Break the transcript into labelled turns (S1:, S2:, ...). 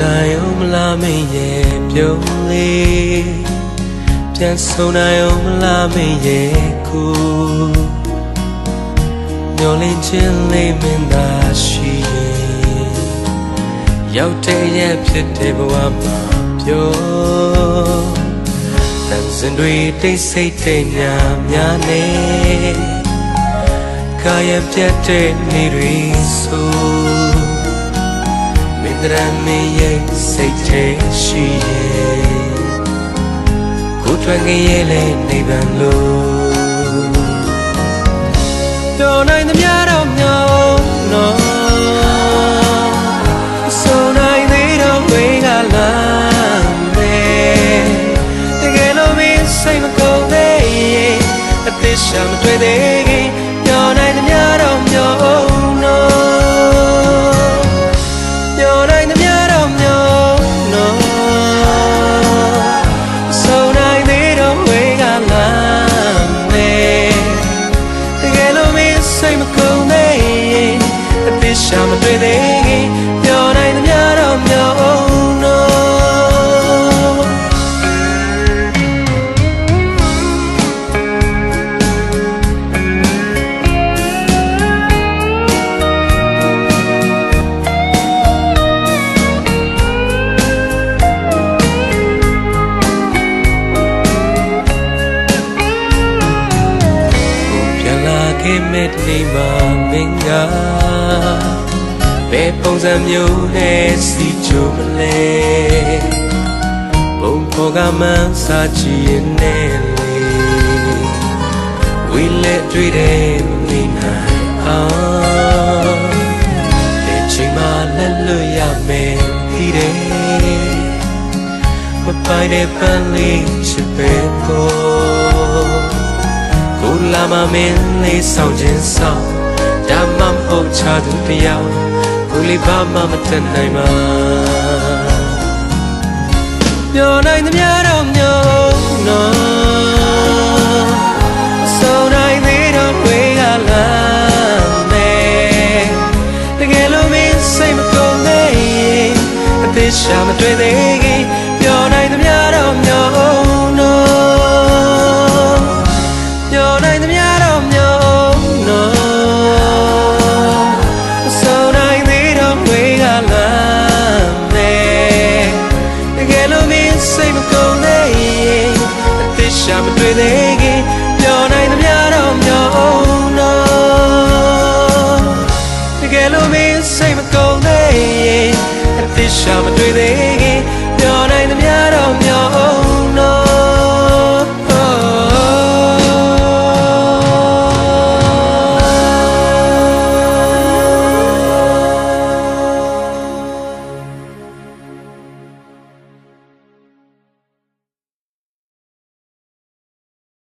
S1: နိုင်အောင်မလားမင်းရဲ့ပြုံးလေးပြန်ဆုံနိုင်အောင်မလားမင်းရဲ့ကိုမျောလင်းခြင်းလေးမင်းသာရှိရင်ရောက်တဲ့ရဲ့ဖြစ်တဲ့ဘဝမှာပြောတန်စင်တွေတိတ်ဆိတ်တဲ့ညများနေကာယပြတ်တဲ့နေ့တွေဆို မင်းတရမင်းရဲ့စိတ်ထဲရှိရဲ့ကိုယ်ထွက်ငရဲလဲနေဗန်လို့တော်နိုင်သမျှတော့မြောင်းနော်ဆိုနိုင်သေးတော့ဝေးကလာမယ်တကယ်လို့မင်းစိတ်မကုန်သေးရင်အသက်ရှာမတွေ့သေး ပြန်လာခဲ့မဲ့ဒီမှာမင်းကဘယ်ပုံစံမျိုးနဲ့စီချိုမလဲပုံဖော်ကမှန်းစာချီရင်နဲ့လေဝီလက်တွေ့တယ်မနေနိုင်အောင်ဒီချိန်မှ လက်လွတ်ရမယ်ဒီတယ်မပိုင်တဲ့ပန်းလေးချစ်ပဲကိုကိုလာမမင်းလေးဆောင်ခြင်းဆောင်ဒါမှမဟုတ်ချသူတယောက်ကိုလေးဘာမှမတတ်နိုင်မှာမျောနိုင်သမျှတော့မျောနော်ဆောင်နိုင်သေးတော့ဝေးကလာမယ်တကယ်လို့မင်းစိတ်မကုန်သေးရင်အသေးရှာမတွေ့သေးခင်မျော